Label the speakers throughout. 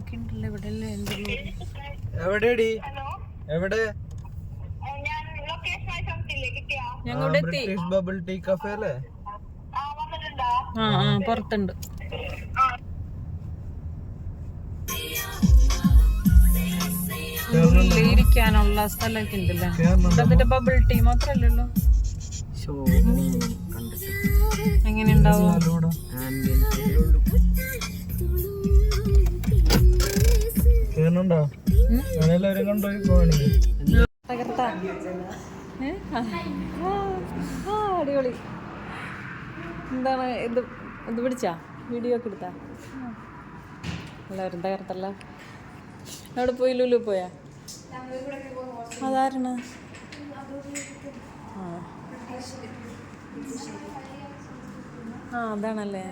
Speaker 1: നോക്കിണ്ടല്ലോ ഇവിടെ
Speaker 2: എവിടെടി? എവിടെ?
Speaker 1: എത്തി.
Speaker 2: ബ്രിട്ടീഷ് ബബിൾ ടീ കഫേ അല്ലേ?
Speaker 3: ആ വന്നിട്ടുണ്ടോ?
Speaker 1: ആ ആ പുറത്തുണ്ട്. ഇരിക്കാനുള്ള സ്ഥലമൊക്കെ ഉണ്ടല്ലേ? അതിന്റെ ബബിൾ ടീ മാത്രല്ലല്ലോ എങ്ങനെ ഉണ്ടാവും അങ്ങനെല്ലാവരും ആ, അടിപൊളി. എന്താണ് ഇത്? ഇത് പിടിച്ചാ? വീഡിയോ ഒക്കെ എടുത്താ. എല്ലാവരും തകർത്തല്ല. അവിടെ പോയി? ലുലു പോയാ? അതാരാണ്? ആ. അതാണല്ലേ.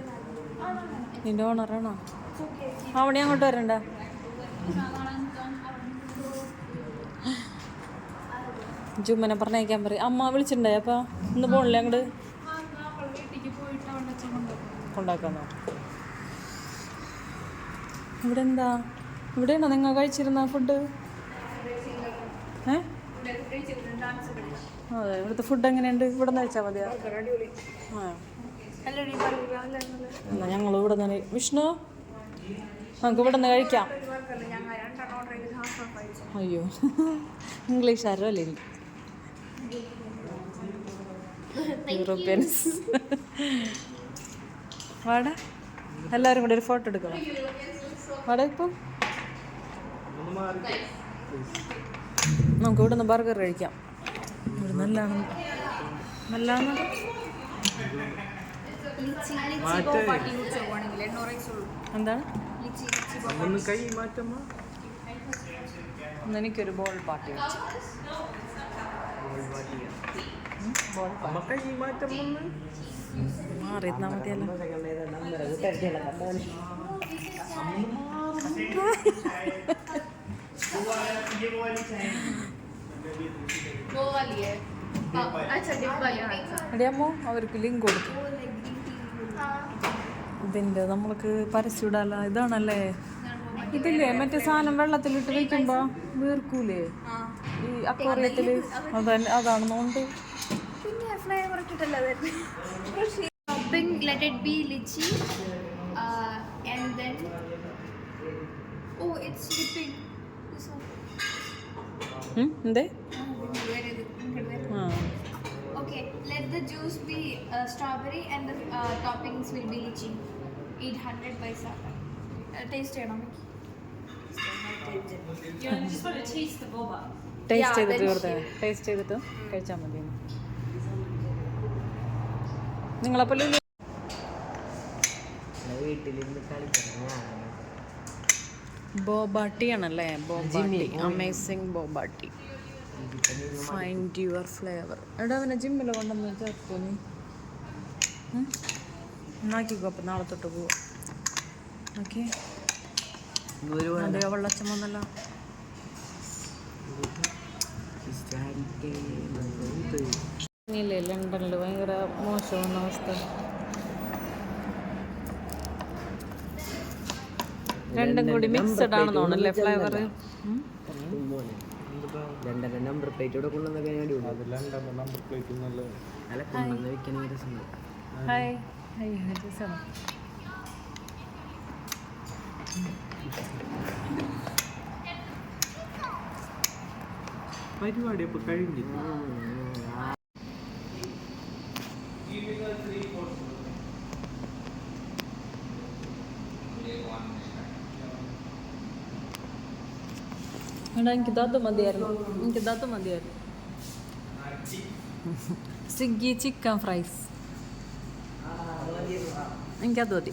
Speaker 1: നിന്റെ ഓണറാണോ അവിടെ അങ്ങോട്ട് വരണ്ട. ജുമ്മനെ പറഞ്ഞയക്കാൻ പറയും. അമ്മ വിളിച്ചിട്ടുണ്ടായി. അപ്പൊ ഇന്ന് പോണില്ലേ അങ്ങോട്ട് കൊണ്ടാക്കാന്നോ ഇവിടെ എന്താ ഇവിടെയാണോ നിങ്ങൾ കഴിച്ചിരുന്ന ഫുഡ് അതെ ഇവിടുത്തെ ഫുഡ് എങ്ങനെയുണ്ട്? ഇവിടെ നിന്ന് കഴിച്ചാൽ മതിയാ എന്നാ ഞങ്ങൾ ഇവിടെ നിന്ന് വിഷ്ണു നമുക്ക് ഇവിടെ നിന്ന് കഴിക്കാം. അയ്യോ. ഇംഗ്ലീഷ് ആരോ അല്ലേ എനിക്ക് യൂറോപ്യൻസ് വാടാ. എല്ലാവരും കൂടെ ഒരു ഫോട്ടോ എടുക്കണം. വാടാ ഇപ്പം. നമുക്ക് ഇവിടുന്ന് നിന്ന് ബർഗർ കഴിക്കാം. ഇവിടെ നല്ലതാണ്. നല്ലതാണ്. എന്താണ്?
Speaker 2: കൈ മാറ്റമ്മ.
Speaker 1: എനിക്കൊരു ബോൾ പാർട്ടി വെച്ചു. ബോൾ
Speaker 2: അമ്മ കൈ മാറ്റമ്മ
Speaker 1: മാറി ഇരുന്നാ മതിയല്ലോ എടിയമ്മോ അവർക്ക് ലിങ്ക് കൊടുക്കും. ഇതിന്റെ നമ്മൾക്ക് പരസ്യമിടാല ഇതാണല്ലേ? ഇതില്ലേ മറ്റേ സാധനം വെള്ളത്തിലിട്ട് വെക്കുമ്പോ വീർക്കൂലേ? ഈ അക്വാറിയത്തിൽ അതന്നെ
Speaker 3: അതാണ് നോണ്ട് സ്ട്രോബെറി 800 പൈസ ടേസ്റ്റ് ചെയ്യണം
Speaker 1: ടേസ്റ്റ് ചെയ്തിട്ട് വെറുതെ. ടേസ്റ്റ് ചെയ്തിട്ട് കഴിച്ചാൽ മതി. നിങ്ങളപ്പോൾ ബോബാട്ടി. ആണല്ലേ boba tea. Amazing boba tea find your flavour എടാ അവനെ ജിമ്മിൽ കൊണ്ടുവന്ന് ചേർക്കോ നീ? ഉം? എന്നാക്കിക്കോ അപ്പം നാളെ തൊട്ട് പോവാം. ഓക്കെ. വെള്ളച്ചം വന്നല്ലോ ഇല്ലേ ലണ്ടനിൽ ഭയങ്കര മോശമാണ് അവസ്ഥ. രണ്ടും കൂടി മിക്സഡ് ആണെന്ന് തോന്നല്ലേ ഫ്ലേവർ
Speaker 4: രണ്ടര നമ്പർ പ്ലേറ്റ് ഇവിടെ കൊണ്ടുവന്നൊക്കെ ഞാൻ
Speaker 2: അതിലുണ്ടല്ലോ നമ്പർ പ്ലേറ്റ് നല്ല
Speaker 4: അല്ല. കൊണ്ടുവന്ന് വെക്കണമെങ്കിൽ രസമുണ്ട്
Speaker 1: ഹായ് ഹായ് രസമാണ്
Speaker 2: പരിപാടി അപ്പൊ കഴിഞ്ഞില്ല?
Speaker 1: എടാ എനിക്ക് അത് മതിയായിരുന്നു. എനിക്ക് അത് മതിയായിരുന്നു. Swiggy chicken fries. എനിക്കത് മതി.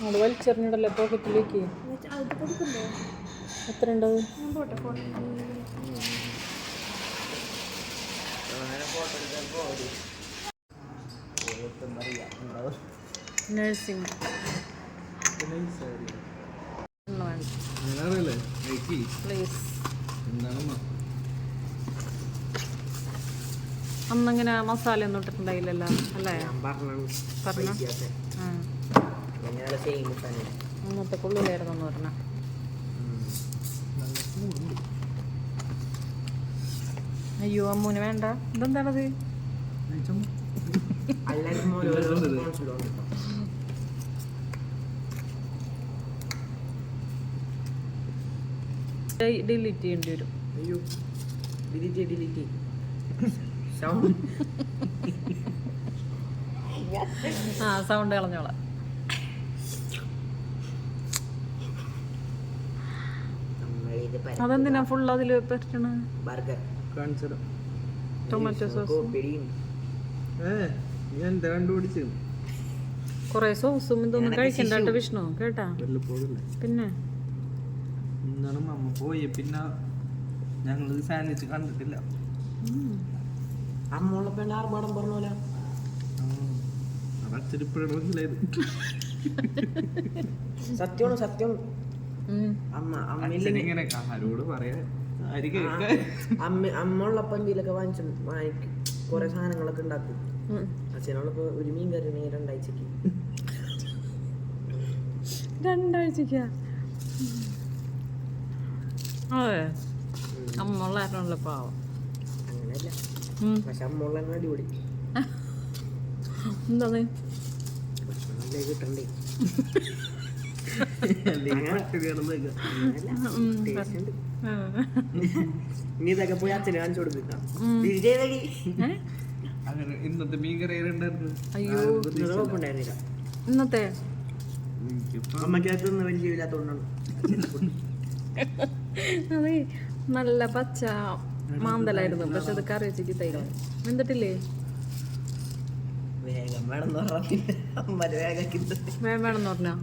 Speaker 1: അത് വലിച്ചെറിഞ്ഞിടല്ലേ പോക്കറ്റിലേക്ക് എത്ര
Speaker 3: ഉണ്ടത്
Speaker 1: നഴ്സിംഗ് പ്ലീസ് അന്നിങ്ങനെ മസാല ഒന്നും ഇട്ടിട്ടുണ്ടായില്ലല്ലോ അല്ലേ?
Speaker 4: ഞാൻ പറഞ്ഞു? സെയിം തന്നെ
Speaker 1: എന്ന് അയ്യോ അമ്മൂന് വേണ്ട. ഇതെന്താണത്? ഡിലീറ്റ് ചെയ്യേണ്ടി വരും.
Speaker 4: അയ്യോ ഡിലീറ്റ് ഡിലീറ്റ് സൗണ്ട്
Speaker 1: ആ സൗണ്ട് കളഞ്ഞോളാം. അതെന്തിനാ ഫുൾ അതിൽ പറ്റണ
Speaker 4: ബർഗർ.
Speaker 2: കാണിച്ചത്
Speaker 1: ടൊമാറ്റോ സോസ്
Speaker 2: കണ്ടുപിടിച്ചു.
Speaker 1: കൊറേ സോസും ഇതൊന്നും കഴിക്കണ്ട. വിഷ്ണു കേട്ടാ? പിന്നെ?
Speaker 2: എന്താണ് അമ്മ പോയി പിന്നെ ഞങ്ങൾ സാൻഡ്വിച്ച് കണ്ടിട്ടില്ല.
Speaker 4: പറഞ്ഞോല
Speaker 2: മനസ്സിലായത്.
Speaker 4: സത്യമാണ് സത്യം. അമ്മ
Speaker 2: ആരോട് പറയാ? ആര്
Speaker 4: അമ്മ അമ്മ ഉള്ളപ്പം എന്തെങ്കിലുമൊക്കെ വാങ്ങിച്ചു വാങ്ങിക്കും. കുറെ സാധനങ്ങളൊക്കെ ഉണ്ടാക്കും. അച്ഛനോടൊപ്പം ഒരു മീൻ കറി ഉണ്ടെങ്കിൽ രണ്ടാഴ്ചക്ക്.
Speaker 1: രണ്ടാഴ്ചക്കാ? അതെ. അമ്മ ഉള്ളായിരുന്നല്ലോ പാവം.
Speaker 4: അങ്ങനെയല്ല.
Speaker 1: ഉം.
Speaker 4: പക്ഷെ അമ്മ ഉള്ള അടിപൊളി.
Speaker 1: എന്താണ്
Speaker 4: കിട്ടണ്ടേ? ഇതൊക്കെ പോയി അച്ഛന് കാണിച്ചു
Speaker 2: ഇന്നത്തെ
Speaker 1: അയ്യോ. ഇന്നത്തെ
Speaker 4: അമ്മക്കകത്തൊന്നും വലിയ
Speaker 1: അതെ നല്ല പച്ച മാന്തലായിരുന്നു. പക്ഷെ അത് കറി വെച്ചിട്ട് തൈകളായി എന്നിട്ടില്ലേ
Speaker 4: വേഗം വേണം അമ്മ വേഗം
Speaker 1: വേണം വേണമെന്ന് പറഞ്ഞാ?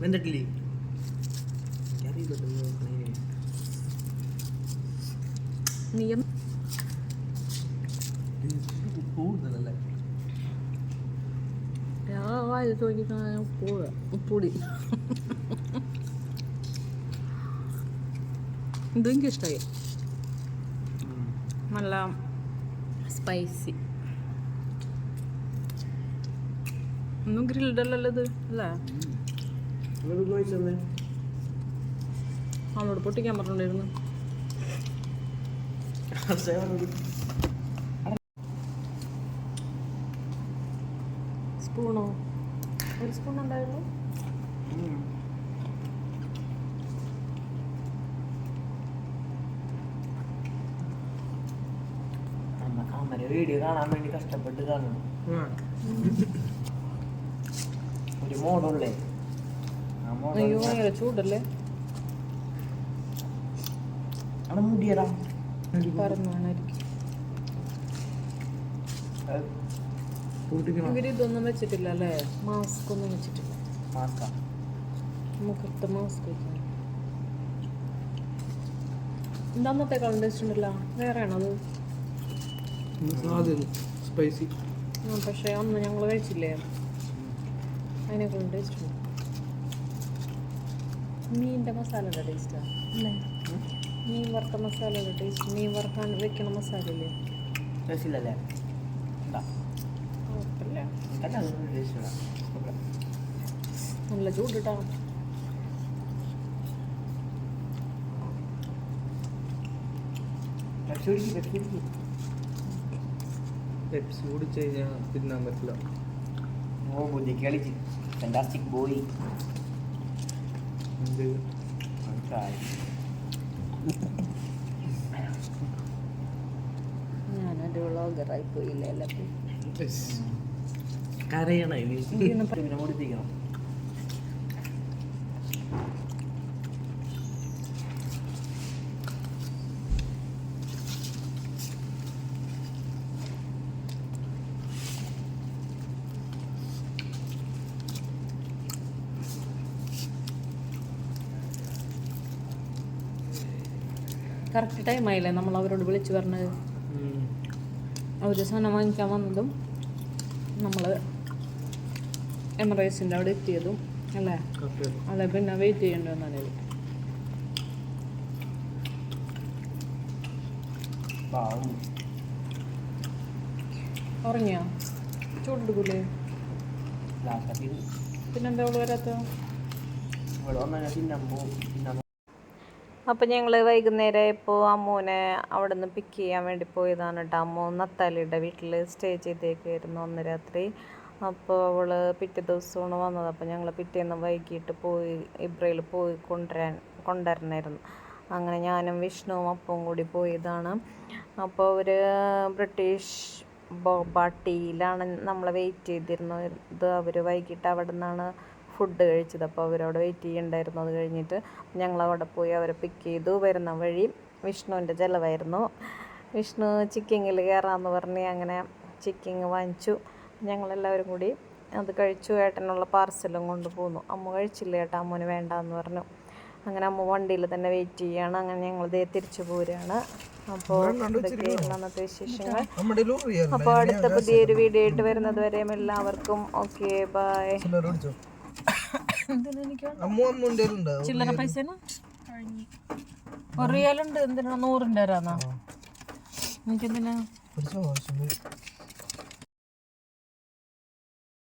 Speaker 4: വെന്തിട്ടില്ലേ എനിക്കറിയില്ല
Speaker 1: നീ
Speaker 2: കൂടുതലല്ലേ
Speaker 1: ഉപ്പൂടി ഇഷ്ടമായി നല്ല സ്പൈസി ഒന്നും ഗ്രിൽഡ് അല്ലല്ലോ ഇത് അല്ലേ? അവളോട് പൊട്ടിക്കാൻ പറഞ്ഞിട്ടുണ്ടായിരുന്നു. സ്പൂണോ? ഒരു സ്പൂൺ ഉണ്ടായിരുന്നു
Speaker 4: അമ്മ വീഡിയോ കാണാൻ വേണ്ടി കഷ്ടപ്പെട്ട് കാണണം ഒരു മോഡുള്ളേ.
Speaker 1: അയ്യോ ഭയങ്കര ചൂടല്ലേ?
Speaker 4: അവിടെ മുടിയടാ.
Speaker 1: പറഞ്ഞു വേണമായിരിക്കും
Speaker 2: കൂട്ടിക്കണം
Speaker 1: ഇവർ ഇതൊന്നും വെച്ചിട്ടില്ല അല്ലേ മാസ്ക് ഒന്നും വെച്ചിട്ടില്ല.
Speaker 4: മാസ്ക
Speaker 1: മുഖത്ത് മാസ്ക് വെക്കണം എന്താ അന്നത്തേക്കാളും ടേസ്റ്റ് ഉണ്ടല്ലോ? വേറെ ആണോ അത്
Speaker 2: സാധ്യത സ്പൈസി
Speaker 1: പക്ഷേ അന്ന് ഞങ്ങൾ കഴിച്ചില്ലേ? അതിനേക്കാളും കൊണ്ട് മീനിന്റെ മസാലയുടെ ടേസ്റ്റാണ് മീൻ വറുത്ത മസാലയുടെ ടേസ്റ്റ് മീൻ വറുക്കാൻ വെക്കണ മസാലയില്ലേ?
Speaker 4: രസില്ലല്ലേ
Speaker 1: നല്ല ചൂടിട്ടാ.
Speaker 2: പെപ്സി കുടിച്ച് കഴിഞ്ഞാൽ തിന്നാൻ പറ്റില്ല.
Speaker 4: ഓ ബുദ്ധി കളിച്ച് ഫാന്റാസ്റ്റിക് ബോയ്
Speaker 1: ഞാനൊരു വ്ളോഗറായി പോയില്ല എല്ലാത്തിനും?
Speaker 4: കരയണ
Speaker 1: കറക്റ്റ് ടൈമായില്ലേ നമ്മൾ അവരോട് വിളിച്ചു പറഞ്ഞത്. അവർ സാധനം വാങ്ങിക്കാൻ വന്നതും നമ്മൾ എമറേസിന്റെ അവിടെ എത്തിയതും അല്ലേ? അതെ പിന്നെ വെയിറ്റ് ചെയ്യേണ്ടി വന്നാലേ ഉറങ്ങിയോ? ചൂടെടുക്കൂലേ? പിന്നെന്താ അവൾ വരാത്ത
Speaker 2: ഇവിടെ വന്നാൽ തിന്നമ്മോ തിന്നമ്മോ
Speaker 1: അപ്പം ഞങ്ങൾ വൈകുന്നേരം ഇപ്പോൾ അമ്മൂനെ അവിടെ നിന്ന് പിക്ക് ചെയ്യാൻ വേണ്ടി പോയതാണ് കേട്ടോ അമ്മു നത്താലിയുടെ വീട്ടിൽ സ്റ്റേ ചെയ്തേക്കായിരുന്നു അന്ന് രാത്രി. അപ്പോൾ അവൾ പിറ്റേ ദിവസമാണ് വന്നത്. അപ്പോൾ ഞങ്ങൾ പിറ്റേന്ന് വൈകിട്ട് പോയി ഇബ്രയിൽ പോയി കൊണ്ടുവരാൻ കൊണ്ടുവരണമായിരുന്നു അങ്ങനെ ഞാനും വിഷ്ണുവും അപ്പവും കൂടി പോയതാണ്. അപ്പോൾ അവർ ബ്രിട്ടീഷ് ബോബാട്ടിയിലാണ് നമ്മളെ വെയിറ്റ് ചെയ്തിരുന്നത്. അവർ വൈകിട്ട് അവിടെ നിന്നാണ് ഫുഡ് കഴിച്ചത്. അപ്പോൾ അവരവിടെ വെയിറ്റ് ചെയ്യണ്ടായിരുന്നു. അത് കഴിഞ്ഞിട്ട് ഞങ്ങൾ അവിടെ പോയി അവരെ പിക്ക് ചെയ്തു. വരുന്ന വഴി വിഷ്ണുവിന്റെ ചിലവായിരുന്നു. വിഷ്ണു ചിക്കിങ്ങിൽ കയറാമെന്ന് പറഞ്ഞ് അങ്ങനെ ചിക്കിങ് വാങ്ങിച്ചു. ഞങ്ങളെല്ലാവരും കൂടി അത് കഴിച്ചു. ഏട്ടനുള്ള പാർസലും കൊണ്ട് പോന്നു അമ്മ കഴിച്ചില്ല ഏട്ടാ അമ്മന് വേണ്ടാന്ന് പറഞ്ഞു. അങ്ങനെ അമ്മ വണ്ടിയിൽ തന്നെ വെയിറ്റ് ചെയ്യാണ്. അങ്ങനെ ഞങ്ങൾ ദേ തിരിച്ചു പോരുകയാണ് അപ്പോൾ ഇതൊക്കെയായിരുന്നു അന്നത്തെ വിശേഷങ്ങൾ. അപ്പോൾ അടുത്ത പുതിയൊരു വീഡിയോ ആയിട്ട് വരുന്നത് വരെയും എല്ലാവർക്കും ഓക്കെ ബൈ
Speaker 5: പിടിച്ചോ അമ്മു അമ്മുന്റെ ഉണ്ടോ
Speaker 1: ചില്ലറ പൈസ ഒരു റിയലുണ്ട് എന്തിനാ? നൂറിന്റെ തരാന്നാ. എനിക്കെന്തിനാ